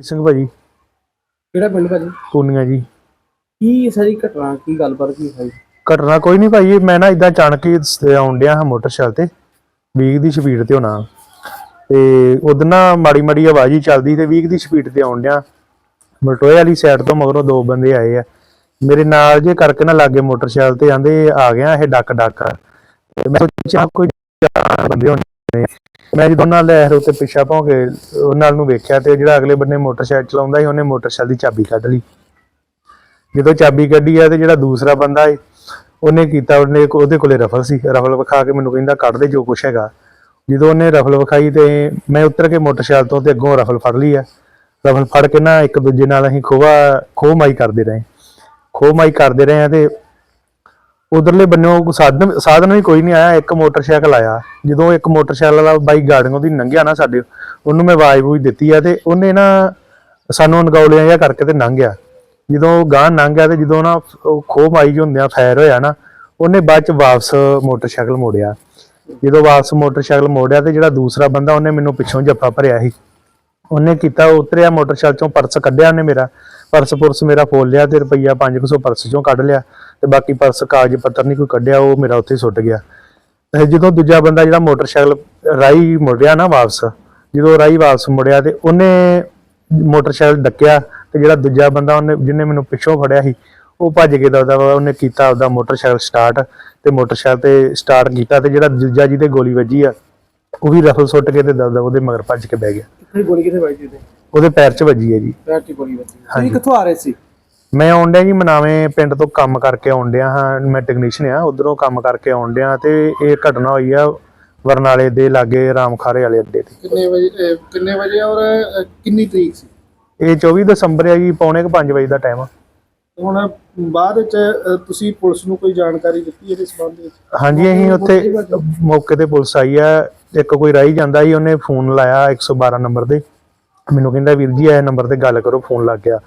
ਸਿੰਘ ਭਾਜੀ। ਕਿਹੜਾ ਪਿੰਡ ਭਾਜੀ? ਪੂਨੀਆ ਜੀ। ਕੀ ਸਾਰੀ ਘਟਨਾ ਕੀ ਗੱਲਬਾਤ ਕੀ ਹੋਈ? ਘਟਨਾ ਕੋਈ ਨਹੀਂ ਭਾਈ ਮੈਂ ਨਾ ਇਦਾਂ ਅਚਾਨਕ ਹੀ ਆਉਣ ਡਿਆ ਹਾਂ ਮੋਟਰਸਾਈਕਲ ਤੇ 20 ਦੀ ਸਪੀਡ ਤੇ ਹੋਣਾ। ਤੇ ਉਦੋਂ ਨਾ ਮਾੜੀ ਮਾੜੀ ਆਵਾਜ਼ ਹੀ ਚੱਲਦੀ ਤੇ 20 ਦੀ ਸਪੀਡ ਤੇ ਆਉਣ ਡਿਆ। ਮਲਟੋਏ ਵਾਲੀ ਸਾਈਡ ਤੋਂ ਮਗਰੋਂ ਦੋ ਬੰਦੇ ਆਏ ਆ। ਮੇਰੇ ਨਾਲ ਜੇ ਕਰਕੇ ਨਾ ਲਾਗੇ ਮੋਟਰਸਾਈਕਲ ਤੇ ਆਂਦੇ ਆ ਗਿਆ ਇਹ ਡੱਕ ਡੱਕ ਤੇ ਮੈਂ ਸੋਚਿਆ ਕੋਈ ਬੰਦੇ ਹੋਣੇ। ਆ। ਮੈਂ ਜਦੋਂ ਨਾਲ ਲੈ ਉੱਤੇ ਪਿੱਛਾ ਭੌਂ ਕੇ ਉਹਨਾਂ ਨੂੰ ਵੇਖਿਆ ਤੇ ਜਿਹੜਾ ਅਗਲੇ ਬੰਨੇ ਮੋਟਰਸਾਈਕਲ ਚਲਾਉਂਦਾ ਸੀ, ਉਹਨੇ ਮੋਟਰਸਾਈਕਲ ਦੀ ਚਾਬੀ ਕੱਢ ਲਈ। ਜਦੋਂ ਚਾਬੀ ਕੱਢੀ ਆ ਤੇ ਜਿਹੜਾ ਦੂਸਰਾ ਬੰਦਾ ਏ ਉਹਨੇ ਕੀਤਾ, ਉਹਨੇ ਉਹਦੇ ਕੋਲੇ ਰਫਲ ਸੀ, ਰਫਲ ਵਿਖਾ ਕੇ ਮੈਨੂੰ ਕਹਿੰਦਾ, ਕੱਢ ਦੇ ਜੋ ਕੁਛ ਹੈਗਾ। ਜਦੋਂ ਉਹਨੇ ਰਫਲ ਵਿਖਾਈ ਤੇ ਮੈਂ ਉਤਰ ਕੇ ਮੋਟਰਸਾਈਕਲ ਤੋਂ ਤੇ ਅੱਗੋਂ ਰਫਲ ਫੜ ਲਈ ਆ। ਰਫਲ ਫੜ ਕੇ ਨਾ ਇੱਕ ਦੂਜੇ ਨਾਲ ਅਸੀਂ ਖੋਵਾ ਖੋਹ ਮਾਈ ਕਰਦੇ ਰਹੇ। ਖੋਹ ਮਾਈ ਕਰਦੇ ਰਹੇ ਆ ਤੇ ਉਧਰਲੇ ਬੰਨਿਓ ਸਾਧਨ ਸਾਧਨ ਵੀ ਕੋਈ ਨਹੀਂ ਆਇਆ, ਇੱਕ ਮੋਟਰਸਾਈਕਲ ਆਇਆ। ਜਦੋਂ ਇੱਕ ਮੋਟਰਸਾਈਕਲ ਵਾਲਾ ਬਾਈ ਗਾੜੀਆਂ ਦੀ ਲੰਘਿਆ ਨਾ ਸਾਡੇ, ਉਹਨੂੰ ਮੈਂ ਆਵਾਜ਼ ਬੂਝ ਦਿੱਤੀ ਆ ਤੇ ਉਹਨੇ ਨਾ ਸਾਨੂੰ ਅਣਗੌਲਿਆਂ ਜਿਹਾ ਕਰਕੇ ਤੇ ਲੰਘਿਆ। ਜਦੋਂ ਗਾਂ ਲੰਘਿਆ ਤੇ ਜਦੋਂ ਨਾ ਖੋਹ ਮਾਈ ਜੋ ਹੁੰਦਿਆਂ ਫਾਇਰ ਹੋਇਆ ਨਾ, ਉਹਨੇ ਬਾਅਦ ਚ ਵਾਪਸ ਮੋਟਰਸਾਈਕਲ ਮੋੜਿਆ। ਜਦੋਂ ਵਾਪਸ ਮੋਟਰਸਾਈਕਲ ਮੋੜਿਆ ਤੇ ਜਿਹੜਾ ਦੂਸਰਾ ਬੰਦਾ ਉਹਨੇ ਮੈਨੂੰ ਪਿੱਛੋਂ ਜੱਫਾ ਭਰਿਆ ਸੀ। ਉਹਨੇ ਕੀਤਾ ਉਹ ਉਤਰਿਆ, ਮੋਟਰਸਾਈਕਲ ਚੋਂ ਪਰਸ ਕੱਢਿਆ ਉਹਨੇ ਮੇਰਾ। ਪਰਸ ਪੁਰਸ ਮੇਰਾ ਫੋਲ ਲਿਆ ਤੇ ਰੁਪਈਆ 500 ਪਰਸ ਚੋਂ ਕੱਢ ਲਿਆ ਤੇ ਬਾਕੀ ਪਰਸ ਕਾਗਜ਼ ਪੱਤਰ ਨਹੀਂ ਕੋਈ ਕੱਢਿਆ, ਉਹ ਮੇਰਾ ਉੱਥੇ ਸੁੱਟ ਗਿਆ। ਤੇ ਜਦੋਂ ਦੂਜਾ ਬੰਦਾ ਜਿਹੜਾ ਮੋਟਰਸਾਈਕਲ ਰਾਈ ਮੁੜਿਆ ਨਾ ਵਾਪਸ, ਜਦੋਂ ਰਾਈ ਵਾਪਸ ਮੁੜਿਆ ਤੇ ਉਹਨੇ ਮੋਟਰਸਾਈਕਲ ਡੱਕਿਆ ਤੇ ਜਿਹੜਾ ਦੂਜਾ ਬੰਦਾ ਉਹਨੇ, ਜਿਹਨੇ ਮੈਨੂੰ ਪਿੱਛੋਂ ਫੜਿਆ ਸੀ, ਉਹ ਭੱਜ ਕੇ ਦਵਦਾ ਉਹਨੇ ਕੀਤਾ ਉਹਦਾ ਮੋਟਰਸਾਈਕਲ ਸਟਾਰਟ ਤੇ ਮੋਟਰਸਾਈਕਲ ਤੇ ਸਟਾਰਟ ਕੀਤਾ ਤੇ ਜਿਹੜਾ ਦੂਜਾ ਜਿਹਦੇ ਗੋਲੀ ਵੱਜੀ ਆ ਉਹ ਵੀ ਰਫਲ ਸੁੱਟ ਕੇ ਤੇ ਦਵਦਾ ਉਹਦੇ ਮਗਰ ਭੱਜ ਕੇ ਬਹਿ ਗਿਆ। ਕਿੱਥੇ ਗੋਲੀ ਕਿੱਥੇ ਵੱਜੀ ਤੇ ਉਹਦੇ? ਪੈਰ 'ਚ ਵੱਜੀ ਹੈ ਜੀ। ਪੈਰ 'ਚ ਗੋਲੀ ਵੱਜੀ। ਤੁਸੀਂ ਕਿੱਥੋਂ ਆ ਰਹੇ ਸੀ? ਮੈਂ ਆਉਣ ਡਿਆ ਜੀ ਮਨਾਵੇਂ ਪਿੰਡ ਤੋਂ ਕੰਮ ਕਰਕੇ ਆਉਣ ਡਿਆ ਹਾਂ। ਮੈਂ ਟੈਕਨੀਸ਼ੀਅਨ ਆ ਉਧਰੋਂ ਕੰਮ ਕਰਕੇ ਆਉਣ ਡਿਆ ਤੇ ਇਹ ਘਟਨਾ ਹੋਈ ਆ ਬਰਨਾਲੇ ਦੇ ਲਾਗੇ ਰਾਮਖਾਰੇ ਵਾਲੇ ਅੱਡੇ ਤੇ। ਕਿੰਨੇ ਵਜੇ ਕਿੰਨੇ ਵਜੇ ਔਰ ਕਿੰਨੀ ਤਰੀਕ ਸੀ? ਇਹ 24 ਦਸੰਬਰ ਆ ਜੀ ਪੌਣੇ 5 ਵਜੇ ਦਾ ਟਾਈਮ ਹੁਣ ਬਾਅਦ ਵਿੱਚ ਤੁਸੀਂ ਪੁਲਿਸ ਨੂੰ ਕੋਈ ਜਾਣਕਾਰੀ ਦਿੱਤੀ ਇਹਦੇ ਸੰਬੰਧ ਵਿੱਚ? ਹਾਂਜੀ ਅਸੀਂ ਉੱਥੇ ਮੌਕੇ ਤੇ ਪੁਲਿਸ ਆਈ ਆ। ਇੱਕ ਕੋਈ ਰਾਹੀ ਜਾਂਦਾ ਸੀ ਉਹਨੇ ਫੋਨ ਲਾਇਆ 112 ਨੰਬਰ ਤੇ। ਮੈਨੂੰ ਕਹਿੰਦਾ ਵੀਰ ਜੀ ਇਹ ਨੰਬਰ ਤੇ ਗੱਲ ਕਰੋ ਫੋਨ ਲੱਗ ਗਿਆ।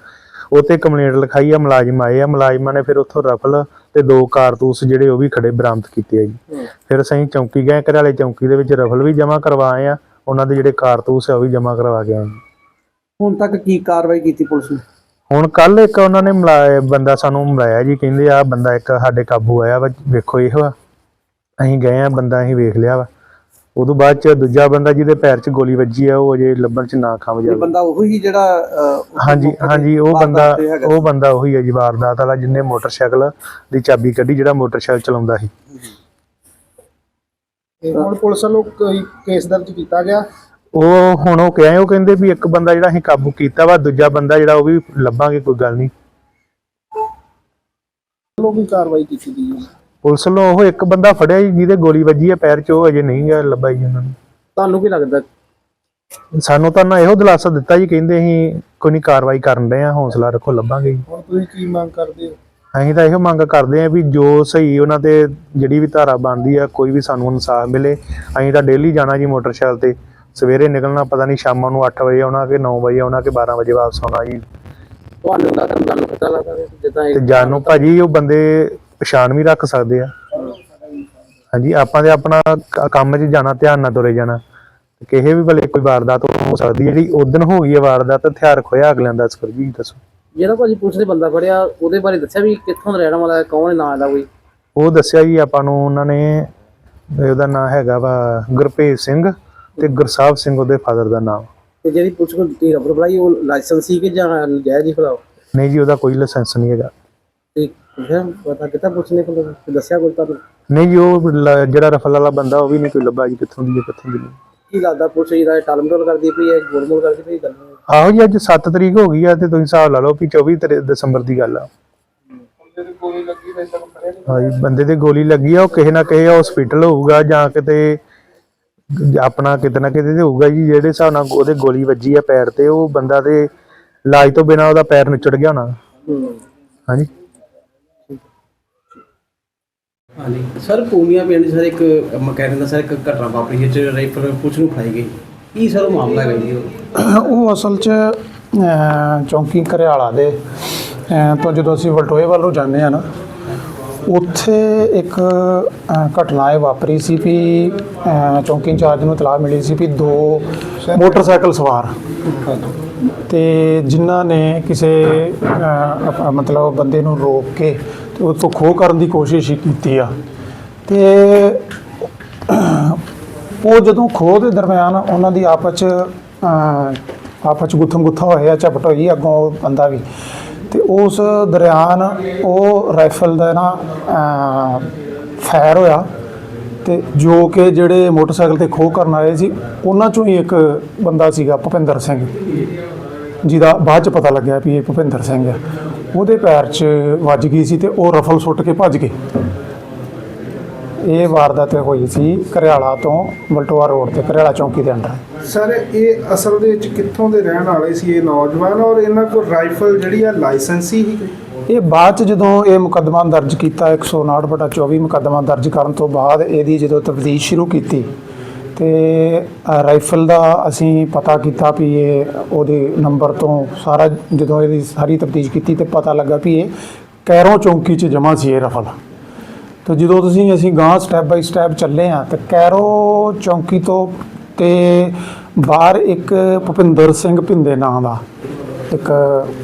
ਉੱਥੇ ਕੰਪਲੇਂਟ ਲਿਖਾਈ ਆ ਮੁਲਾਜ਼ਮ ਆਏ ਆ। ਮੁਲਾਜ਼ਮਾਂ ਨੇ ਫਿਰ ਉੱਥੋਂ ਰਫਲ ਤੇ ਦੋ ਕਾਰਤੂਸ ਜਿਹੜੇ ਉਹ ਵੀ ਖੜੇ ਬਰਾਮਦ ਕੀਤੇ ਆ ਜੀ। ਫਿਰ ਅਸੀਂ ਚੌਂਕੀ ਗਏ ਘਰਾਲੇ ਚੌਂਕੀ ਦੇ ਵਿੱਚ ਰਫਲ ਵੀ ਜਮ੍ਹਾਂ ਕਰਵਾਏ ਆ। ਉਹਨਾਂ ਦੇ ਜਿਹੜੇ ਕਾਰਤੂਸ ਆ ਉਹ ਵੀ ਜਮ੍ਹਾਂ ਕਰਵਾ ਕੇ ਆਏ। ਹੁਣ ਤੱਕ ਕੀ ਕਾਰਵਾਈ ਕੀਤੀ ਪੁਲਿਸ ਨੇ? ਹੁਣ ਕੱਲ ਇੱਕ ਉਹਨਾਂ ਨੇ ਮਿਲਾਇਆ ਬੰਦਾ ਸਾਨੂੰ ਮਿਲਾਇਆ ਜੀ ਕਹਿੰਦੇ ਆ ਬੰਦਾ ਇੱਕ ਸਾਡੇ ਕਾਬੂ ਆਇਆ ਵਾ ਵੇਖੋ ਇਹੋ ਆ ਅਸੀਂ ਗਏ ਆ ਬੰਦਾ ਅਸੀਂ ਵੇਖ ਲਿਆ ਵਾ। ਉਦੋਂ ਬਾਅਦ ਚ ਦੂਜਾ ਬੰਦਾ ਜਿਹਦੇ ਪੈਰ 'ਚ ਗੋਲੀ ਵੱਜੀ ਆ ਉਹ ਅਜੇ ਲੱਭਣ 'ਚ ਨਾ ਖਾਮ ਇਹ ਜਾਵੇ। ਬੰਦਾ ਉਹ ਜਿਹੜਾ ਅਹ, ਹਾਂਜੀ ਹਾਂਜੀ ਉਹ ਵਾਰਦਾਤ ਬੰਦਾ ਤੇ ਹੈਗਾ। ਉਹ ਬੰਦਾ ਉਹੀ ਹੈ ਜੀ ਵਾਰਦਾਤ ਵਾਲਾ ਜਿਹਨੇ ਮੋਟਰਸਾਈਕਲ ਦੀ ਚਾਬੀ ਕੱਢੀ ਜਿਹੜਾ ਮੋਟਰਸਾਈਕਲ ਚਲਾਉਂਦਾ ਸੀ। ਤੇ ਹੁਣ ਪੁਲਿਸ ਵੱਲੋਂ ਕੋਈ ਕੇਸ ਦਰਜ ਕੀਤਾ ਗਿਆ? ਉਹ ਹੁਣ ਉਹ ਕਹੇ ਉਹ ਕਹਿੰਦੇ ਵੀ ਇੱਕ ਬੰਦਾ ਜਿਹੜਾ ਅਸੀਂ ਕਾਬੂ ਕੀਤਾ ਵਾ ਦੂਜਾ ਬੰਦਾ ਜਿਹੜਾ ਉਹ ਵੀ ਲੱਭਾਂਗੇ ਕੋਈ ਗੱਲ ਨਹੀਂ। ਵੱਲੋਂ ਵੀ ਕਾਰਵਾਈ ਕੀਤੀ ਗਈ ਹੈ। ਪੁਲਿਸ ਵੱਲੋਂ ਉਹ ਇੱਕ ਬੰਦਾ ਫੜਿਆ ਜੀ ਜਿਹਦੇ ਗੋਲੀ ਵੱਜੀ ਆ ਪੈਰ 'ਚ ਉਹ ਅਜੇ ਨਹੀਂ ਗਿਆ ਲੱਭਾ ਜੀ ਉਹਨਾਂ ਨੂੰ। ਤੁਹਾਨੂੰ ਕੀ ਲੱਗਦਾ? ਸਾਨੂੰ ਤਾਂ ਨਾ ਇਹੋ ਦਿਲਾਸਾ ਦਿੱਤਾ ਜੀ ਕਹਿੰਦੇ ਅਸੀਂ ਕੋਈ ਨਹੀਂ ਕਾਰਵਾਈ ਕਰਨ ਰਹੇ ਆ ਹੌਸਲਾ ਰੱਖੋ ਲੱਭਾਂਗੇ ਜੀ। ਹੁਣ ਤੁਸੀਂ ਕੀ ਮੰਗ ਕਰਦੇ ਹੋ? ਅਸੀਂ ਤਾਂ ਇਹੋ ਮੰਗ ਕਰਦੇ ਆ ਵੀ ਜੋ ਸਹੀ ਉਹਨਾਂ ਤੇ ਜਿਹੜੀ ਵੀ ਧਾਰਾ ਬਣਦੀ ਆ ਕੋਈ ਵੀ ਸਾਨੂੰ ਇਨਸਾਫ ਮਿਲੇ। ਅਸੀਂ ਤਾਂ ਡੇਲੀ ਜਾਣਾ ਜੀ ਮੋਟਰਸਾਈਕਲ ਤੇ। ਸਵੇਰੇ ਨਿਕਲਣਾ ਪਤਾ ਨਹੀਂ ਸ਼ਾਮਾਂ ਨੂੰ 8 ਵਜੇ ਆਉਣਾ ਕਿ 9 ਵਜੇ ਆਉਣਾ ਕਿ 12 ਵਜੇ ਵਾਪਸ ਆਉਣਾ ਜੀ। ਤੁਹਾਨੂੰ ਲੱਗਦਾ ਤੁਹਾਨੂੰ ਪਤਾ ਲੱਗਦਾ ਵੀ ਜਿੱਦਾਂ ਤੇ ਜਾਨੋਂ ਭਾਜੀ ਉਹ ਬੰਦੇ ਪਛਾਣ ਵੀ ਰੱਖ ਸਕਦੇ ਆ। ਹਾਂਜੀ ਆਪਾਂ ਤੇ ਆਪਣਾ ਕੰਮ 'ਚ ਜਾਣਾ ਧਿਆਨ ਨਾਲ ਤੁਰੇ ਜਾਣਾ। ਕਿਸੇ ਵੀ ਵੇਲੇ ਕੋਈ ਵਾਰਦਾਤ ਹੋ ਸਕਦੀ ਹੈ ਜਿਹੜੀ ਉਦਣ ਹੋ ਗਈ ਹੈ ਵਾਰਦਾਤ ਹਥਿਆਰ ਖੋਇਆ ਅਗਲਿਆਂ ਦਾ ਸਰ ਜੀ ਦੱਸੋ। ਜਿਹੜਾ ਭਾਜੀ ਪੁਲਿਸ ਨੇ ਬੰਦਾ ਫੜਿਆ ਉਹਦੇ ਬਾਰੇ ਦੱਸਿਆ ਵੀ ਕਿੱਥੋਂ ਦਾ ਰਹਿਣ ਵਾਲਾ ਹੈ ਕੌਣ ਹੈ ਨਾਂ ਦਾ ਕੋਈ? ਉਹ ਦੱਸਿਆ ਜੀ ਆਪਾਂ ਨੂੰ ਉਹਨਾਂ ਨੇ ਉਹਦਾ ਨਾਮ ਹੈਗਾ ਵਾ ਗੁਰਪ੍ਰੀਤ ਸਿੰਘ ਤੇ ਗੁਰਸਾਹਿਬ ਸਿੰਘ ਉਹਦੇ ਫਾਦਰ ਦਾ ਨਾਮ। ਤੇ ਜਿਹੜੀ ਪੁਲਿਸ ਕੋਲ ਦਿੱਤੀ ਰਬਰ ਬਲਾਈ ਉਹ ਲਾਇਸੈਂਸ ਸੀ ਕਿ ਜਾਂ ਜਾਇਜ਼ ਹੀ ਖਲਾਓ ਨਹੀਂ ਜੀ ਉਹਦਾ ਕੋਈ ਲਾਇਸੈਂਸ ਨਹੀਂ ਹੈਗਾ। ਪੁੱਛਿਆ ਪਤਾ ਕਿਤਾ ਪੁਲਿਸ ਨੇ ਕੋਲ ਦੱਸਿਆ ਕੋਈ ਤੁਹਾਨੂੰ? ਨਹੀਂ ਜੀ ਉਹ ਲ- ਜਿਹੜਾ ਰਫਲ ਵਾਲਾ ਬੰਦਾ ਉਹ ਵੀ ਨਹੀਂ ਕੋਈ ਲੱਭਾ ਜੀ ਕਿੱਥੋਂ ਦੀ ਹੈ ਕਿੱਥੋਂ ਦੀ ਨਹੀਂ। ਕੀ ਲੱਗਦਾ ਪੁਲਿਸ ਇਹਦਾ ਟਾਲਮਟੋਲ ਕਰਦੀ ਪਈ ਹੈ ਗੋਲਮੋਲ ਕਰਦੀ ਪਈ ਗੱਲ ਨਹੀਂ? ਆਹੋ ਜੀ ਅੱਜ 7 ਤਰੀਕ ਹੋ ਗਈ ਆ ਤੇ ਤੁਸੀਂ ਹਿਸਾਬ ਲਾ ਲਓ ਵੀ 24 ਤਰੀ- ਦਸੰਬਰ ਦੀ ਗੱਲ ਆ। ਗੋਲੀ ਲੱਗੀ ਵੈਸੇ ਤੱਕ ਫੜਿਆ ਨਹੀਂ। ਹਾਂਜੀ ਬੰਦੇ ਤੇ ਗੋਲੀ ਲੱਗੀ ਆ ਉਹ ਕਿਸੇ ਨਾ ਕਿਸੇ ਹਸਪੀਟਲ ਹੋਊਗਾ ਜਾਂ ਕਿਤੇ ਆਪਣਾ ਕਿਤੇ ਨਾ ਕਿਤੇ ਤੇ ਹੋਊਗਾ ਜੀ ਜਿਹੜੇ ਹਿਸਾਬ ਨਾਲ ਉਹਦੇ ਗੋਲੀ ਵੱਜੀ ਆ ਪੈਰ ਤੇ ਉਹ ਬੰਦਾ ਤੇ ਇਲਾਜ ਤੋਂ ਬਿਨਾ ਉਹਦਾ ਪੈਰ ਨੁੱਚੜ ਗਿਆ ਹੋਣਾ। ਹੂੰ। ਹਾਂਜੀ। ਹਾਂਜੀ। ਸਰ ਪੂਨੀਆ ਪਿੰਡ ਸਰ ਇੱਕ ਮਕੈਨਿਕ ਦਾ ਸਰ ਇੱਕ ਘਟਨਾ ਵਾਪਰੀ ਜਿਸ 'ਚ ਰਾਈਫਲ ਪੁਲਿਸ ਨੂੰ ਫਾਈ ਗਈ। ਕੀ ਸਰ ਉਹ ਮਾਮਲਾ ਹੈ ਜੀ? ਉਹ ਉਹ ਅਸਲ 'ਚ ਅਹ, ਚੌਂਕੀ ਘਰਿਆਲਾ ਦੇ ਅਹ, ਤੋਂ ਜਦੋਂ ਅਸੀਂ ਵਲਟੋਏ ਵੱਲ ਨੂੰ ਜਾਂਦੇ ਆ ਨਾ ਉੱਥੇ ਇੱਕ ਅਹ, ਘਟਨਾ ਇਹ ਵਾਪਰੀ ਸੀ ਵੀ ਅਹ, ਚੌਂਕੀ ਇੰਚਾਰਜ ਨੂੰ ਇਤਲਾਹ ਮਿਲੀ ਸੀ ਵੀ ਦੋ ਮੋਟਰਸਾਈਕਲ ਸਵਾਰ ਤੇ ਜਿਨ੍ਹਾਂ ਨੇ ਕਿਸੇ ਅਹ, ਅਪ- ਮਤਲਬ ਬੰਦੇ ਨੂੰ ਰੋਕ ਕੇ ਤੇ ਉਹ ਤੋਂ ਖੋਹ ਕਰਨ ਦੀ ਕੋਸ਼ਿਸ਼ ਕੀਤੀ ਆ। ਤੇ ਉਹ ਜਦੋਂ ਖੋਹ ਦੇ ਦਰਮਿਆਨ ਉਹਨਾਂ ਦੀ ਆਪਸ ਚ ਆਪਸ ਚ ਗੁੱਥਮ ਗੁੱਥਾ ਹੋਇਆ, ਝਪਟ ਹੋਈ, ਅੱਗੋਂ ਉਹ ਬੰਦਾ ਵੀ। ਤੇ ਉਸ ਦਰਮਿਆਨ ਉਹ ਰਾਈਫਲ ਦਾ ਨਾ ਫਾਇਰ ਹੋਇਆ। ਤੇ ਜੋ ਕਿ ਜਿਹੜੇ ਮੋਟਰਸਾਈਕਲ ਤੇ ਖੋਹ ਕਰਨ ਆਏ ਸੀ, ਉਹਨਾਂ ਚੋਂ ਹੀ ਇੱਕ ਬੰਦਾ ਸੀਗਾ ਭੁਪਿੰਦਰ ਸਿੰਘ। ਜਿਹਦਾ ਬਾਅਦ ਚ ਪਤਾ ਲੱਗਿਆ ਵੀ ਇਹ ਭੁਪਿੰਦਰ ਸਿੰਘ ਹੈ ਉਹਦੇ ਪੈਰ 'ਚ ਵੱਜ ਗਈ ਸੀ ਤੇ ਉਹ ਰਫਲ ਸੁੱਟ ਕੇ ਭੱਜ ਗਏ। ਇਹ ਵਾਰਦਾਤ ਹੋਈ ਸੀ ਕਰਿਆਲਾ ਤੋਂ ਬਲਟੋਆ ਰੋਡ ਤੇ ਕਰਿਆਲਾ ਚੌਂਕੀ ਦੇ ਅੰਡਰ ਸਰ ਇਹ ਅਸਲ ਦੇ ਵਿੱਚ ਕਿੱਥੋਂ ਦੇ ਰਹਿਣ ਵਾਲੇ ਸੀ ਇਹ ਨੌਜਵਾਨ ਔਰ ਇਹਨਾਂ ਕੋਲ ਰਾਈਫਲ ਜਿਹੜੀ ਆ ਲਾਇਸੈਂਸੀ ਹੀ ਇਹ ਬਾਅਦ ਚ ਜਦੋਂ ਇਹ ਮੁਕੱਦਮਾ ਦਰਜ ਕੀਤਾ 159 ਬਟਾ 24 ਮੁਕੱਦਮਾ ਦਰਜ ਕਰਨ ਤੋਂ ਬਾਅਦ ਇਹਦੀ ਜਦੋਂ ਤਫਤੀਸ਼ ਸ਼ੁਰੂ ਕੀਤੀ ਤੇ ਰਾਈਫਲ ਦਾ ਅਸੀਂ ਪਤਾ ਕੀਤਾ ਵੀ ਇਹ ਉਹਦੇ ਨੰਬਰ ਤੋਂ ਸਾਰਾ ਜਦੋਂ ਇਹਦੀ ਸਾਰੀ ਤਫਤੀਸ਼ ਕੀਤੀ ਤੇ ਪਤਾ ਲੱਗਾ ਵੀ ਇਹ ਕੈਰੋਂ ਚੌਂਕੀ 'ਚ ਜਮ੍ਹਾਂ ਸੀ ਇਹ ਰਫਲ ਤੇ ਜਦੋਂ ਤੁਸੀਂ ਅਸੀਂ ਗਾਂ ਸਟੈਪ ਬਾਈ ਸਟੈਪ ਚੱਲੇ ਆ ਤੇ ਕੈਰੋ ਚੌਂਕੀ ਤੋਂ ਤੇ ਬਾਹਰ ਇੱਕ ਭੁਪਿੰਦਰ ਸਿੰਘ ਭਿੰਦੇ ਨਾਂ ਦਾ ਇੱਕ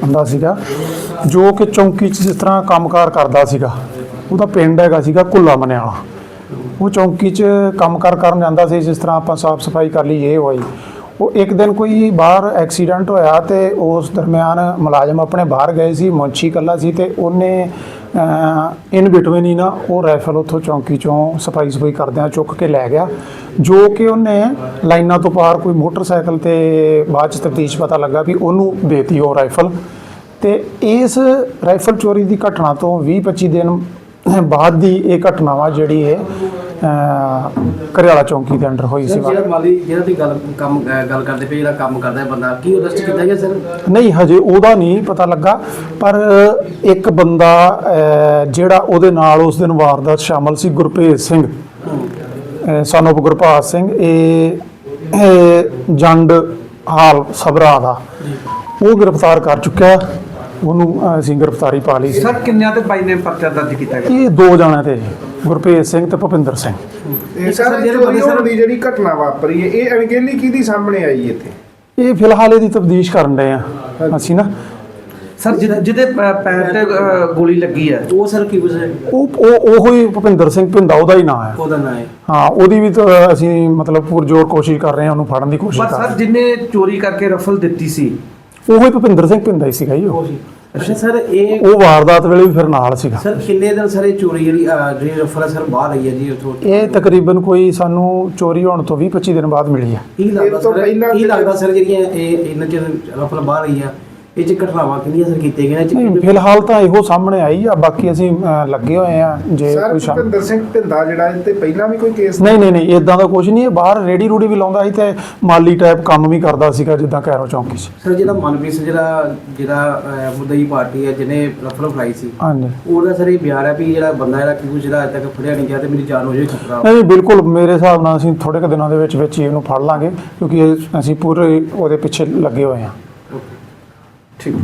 ਬੰਦਾ ਸੀਗਾ, ਜੋ ਕਿ ਚੌਂਕੀ 'ਚ ਜਿਸ ਤਰ੍ਹਾਂ ਕੰਮਕਾਰ ਕਰਦਾ ਸੀਗਾ, ਉਹਦਾ ਪਿੰਡ ਹੈਗਾ ਸੀਗਾ ਕੁੱਲਾ ਮਨਿਆਲਾ। ਉਹ ਚੌਂਕੀ 'ਚ ਕੰਮਕਾਰ ਕਰਨ ਜਾਂਦਾ ਸੀ, ਜਿਸ ਤਰ੍ਹਾਂ ਆਪਾਂ ਸਾਫ਼ ਸਫ਼ਾਈ ਕਰ ਲਈ ਇਹ ਹੋਈ। ਉਹ ਇੱਕ ਦਿਨ ਕੋਈ ਬਾਹਰ ਐਕਸੀਡੈਂਟ ਹੋਇਆ ਤੇ ਉਸ ਦਰਮਿਆਨ ਮੁਲਾਜ਼ਮ ਆਪਣੇ ਬਾਹਰ ਗਏ ਸੀ ਮੁੰਸ਼ੀ ਕੱਲਾ ਸੀ ਤੇ ਉਹਨੇ ਇਨ ਬਿਟਵੀਨ ਹੀ ਨਾ ਉਹ ਰਾਈਫਲ ਉੱਥੋਂ ਚੌਂਕੀ ਚੋਂ ਸਫ਼ਾਈ ਸਫ਼ਾਈ ਕਰਦਿਆਂ ਚੁੱਕ ਕੇ ਲੈ ਗਿਆ, ਜੋ ਕਿ ਉਹਨੇ ਲਾਈਨਾਂ ਤੋਂ ਪਾਰ ਕੋਈ ਮੋਟਰਸਾਈਕਲ ਤੇ ਬਾਅਦ ਚ ਤਫਤੀਸ਼ ਪਤਾ ਲੱਗਾ ਵੀ ਉਹਨੂੰ ਦੇਤੀ ਉਹ ਰਾਈਫਲ ਤੇ ਇਸ ਰਾਈਫਲ ਚੋਰੀ ਦੀ ਘਟਨਾ ਤੋਂ 20-25 ਦਿਨ ਬਾਅਦ ਦੀ ਇਹ ਘਟਨਾਵਾ ਜਿਹੜੀ ਹੈ ਅਹ, ਘਰਿਆਲਾ ਚੌਂਕੀ ਦੇ ਅੰਡਰ ਹੋਈ ਸੀ ਜਿਹੜਾ ਮਾਲੀ ਜਿਹੜਾ ਦੀ ਗੱਲ ਕੰਮ ਅਹ ਗੱਲ ਕਰਦੇ ਪਏ ਜਿਹੜਾ ਕੰਮ ਕਰਦਾ ਹੈ ਬੰਦਾ ਕੀ ਉਹ ਅਰੈਸਟ ਕੀਤਾ ਗਿਆ ਸਰ? ਨਹੀਂ ਹਜੇ ਉਹਦਾ ਨਹੀਂ ਪਤਾ ਲੱਗਾ ਪਰ ਇੱਕ ਬੰਦਾ ਅਹ, ਜਿਹੜਾ ਉਹਦੇ ਨਾਲ ਉਸ ਦਿਨ ਵਾਰਦਾਤ ਸ਼ਾਮਲ ਸੀ ਗੁਰਪ੍ਰੀਤ ਸਿੰਘ। ਸਾਨੂੰ ਗੁਰਪਾਲ ਸਿੰਘ ਇਹ ਇਹ ਜੰਡ ਹਾਲ ਸਬਰਾ ਦਾ। ਉਹ ਗ੍ਰਿਫਤਾਰ ਕਰ ਚੁੱਕਿਆ ਉਹਨੂੰ ਅਹ, ਅਸੀਂ ਗ੍ਰਿਫਤਾਰੀ ਪਾ ਲਈ ਸੀ। ਸਰ ਕਿੰਨਿਆਂ ਤੇ ਬਾਈ ਨੇ ਪਰਚਾ ਦਰਜ ਕੀਤਾ ਗਿਆ? ਇਹ ਦੋ ਜਣਿਆਂ ਤੇ ਜੀ, ਗੁਰਪ੍ਰੀਤ ਸਿੰਘ ਤੇ ਭੁਪਿੰਦਰ ਸਿੰਘ। ਇਹ ਸਰ ਜਿਹੜੇ ਦੀ ਜਿਹੜੀ ਘਟਨਾ ਵਾਪਰੀ ਹੈ ਇਹ ਅਣਗਹਿਲੀ ਕਿਹਦੀ ਸਾਹਮਣੇ ਆਈ ਇੱਥੇ? ਇਹ ਫਿਲਹਾਲ ਇਹਦੀ ਤਬਦੀਸ਼ ਕਰਨ ਡਏ ਆ ਅਸੀਂ ਨਾ। ਸਰ ਜਿਹਦੇ ਜਿਹਦੇ ਪ- ਪੈਰ ਤੇ ਅ, ਗੋਲੀ ਲੱਗੀ ਹੈ। ਉਹ ਸਰ ਕੀ ਕੁਝ ਹੈ ਉਹ ਉਹ ਉਹੋ ਹੀ ਭੁਪਿੰਦਰ ਸਿੰਘ ਭਿੰਦਾ ਉਹਦਾ ਹੀ ਨਾਂ ਹੈ। ਉਹਦਾ ਨਾਂ ਹੈ। ਹਾਂ ਉਹਦੀ ਵੀ ਤਾਂ ਅਸੀਂ ਮਤਲਬ ਪੁਰਜੋਰ ਕੋਸ਼ਿਸ਼ ਕਰ ਰਹੇ ਹਾਂ ਉਹਨੂੰ ਫੜਨ ਦੀ ਕੋਸ਼ਿਸ਼ ਪਰ ਕਰ ਸਰ ਰਹੇ ਜਿਨੇ ਚੋਰੀ ਕਰਕੇ ਰਫਲ ਦਿੱਤੀ ਸੀ। ਹਾਂ ਉਹੋ ਹੀ ਭੁਪਿੰਦਰ ਸਿੰਘ ਭਿੰਦਾ ਹੀ ਸੀਗਾ ਜੀ ਉਹ। ਅੱਛਾ ਸਰ ਇਹ ਉਹ ਵਾਰਦਾਤ ਵੇਲੇ ਵੀ ਫਿਰ ਨਾਲ ਸੀਗਾ। ਸਰ ਕਿੰਨੇ ਦਿਨ ਸਰ ਇਹ ਚੋਰੀ ਜਿਹੜੀ ਜਿਹੜੀ ਰਫਲ ਹੈ ਸਰ ਬਾਹਰ ਆਈ ਹੈ ਜੀ ਉਥੋਂ? ਇਹ ਤਕਰੀਬਨ ਕੋਈ ਸਾਨੂੰ ਚੋਰੀ ਹੋਣ ਤੋਂ 20 25 ਦਿਨ ਬਾਅਦ ਮਿਲੀ ਹੈ। ਕੀ ਲੱਗਦਾ ਇਹ ਤੋਂ ਸਰ? ਜਿਹੜਾ- ਲੱਗਦਾ ਸਰ ਜਿਹੜੀਆਂ ਇਹ ਇਹਨਾਂ ਚ ਰਫਲ ਬਾਹਰ ਆਈ ਆ? ਇਹ ਚ ਘਟਨਾਵਾਂ ਕਿੰਨੀਆਂ ਸਰ ਕੀਤੀਆਂ ਗਈਆਂ? ਇਹ ਚ ਫਿਲਹਾਲ ਤਾਂ ਇਹੋ ਸਾਹਮਣੇ ਆਈ ਆ ਬਾਕੀ ਅਸੀਂ ਲੱਗੇ ਹੋਏ ਆ ਜੇ ਸਰ ਕੋਈ ਸ਼ਾਮ ਭੁਪਿੰਦਰ ਸਿੰਘ ਭਿੰਦਾ ਜਿਹੜਾ ਇਹ ਤੇ ਪਹਿਲਾਂ ਵੀ ਕੋਈ ਕੇਸ ਨਹੀਂ ਨਹੀਂ ਨਹੀਂ ਇਦਾਂ ਦਾ ਕੁਝ ਨਹੀਂ ਇਹ ਬਾਹਰ ਰੇੜੀ ਰੂੜੀ ਵੀ ਲਾਉਂਦਾ ਸੀ ਤੇ ਮਾਲੀ ਟਾਈਪ ਕੰਮ ਵੀ ਕਰਦਾ ਸੀਗਾ ਜਿੱਦਾਂ ਕੈਰੋ ਚੌਂਕੀ 'ਚ। ਸਰ ਜਿਹੜਾ ਮਨਪ੍ਰੀਤ ਸਿੰਘ ਜਿਹੜਾ ਜਿਹੜਾ ਮੁੱਦਈ ਪਾਰਟੀ ਹੈ ਜਿਹਨੇ ਰਫਲ ਫੜਾਈ ਸੀ ਹਾਂਜੀ। ਉਹਦਾ ਸਰ ਇਹ ਬਿਆਨ ਹੈ ਵੀ ਜਿਹੜਾ ਬੰਦਾ ਜਿਹੜਾ ਕਿ ਜਿਹੜਾ ਅਜੇ ਤੱਕ ਫੜਿਆ ਨਹੀਂ ਗਿਆ ਤੇ ਮੇਰੀ ਜਾਨ ਹੋ ਜਾਏ ਖਤਰਾ। ਨਹੀਂ ਬਿਲਕੁਲ ਮੇਰੇ ਹਿਸਾਬ ਨਾਲ ਅਸੀਂ ਥੋੜੇ ਕੁ ਦਿਨਾਂ ਦੇ ਵਿੱਚ ਵਿੱਚ ਇਹਨੂੰ ਫੜ ਲਾਂਗੇ ਕਿਉਂਕਿ ਅਸੀਂ ਪੂਰੇ ਉਹਦੇ ਪਿੱਛੇ ਲੱਗੇ ਹੋਏ ਹਾਂ two.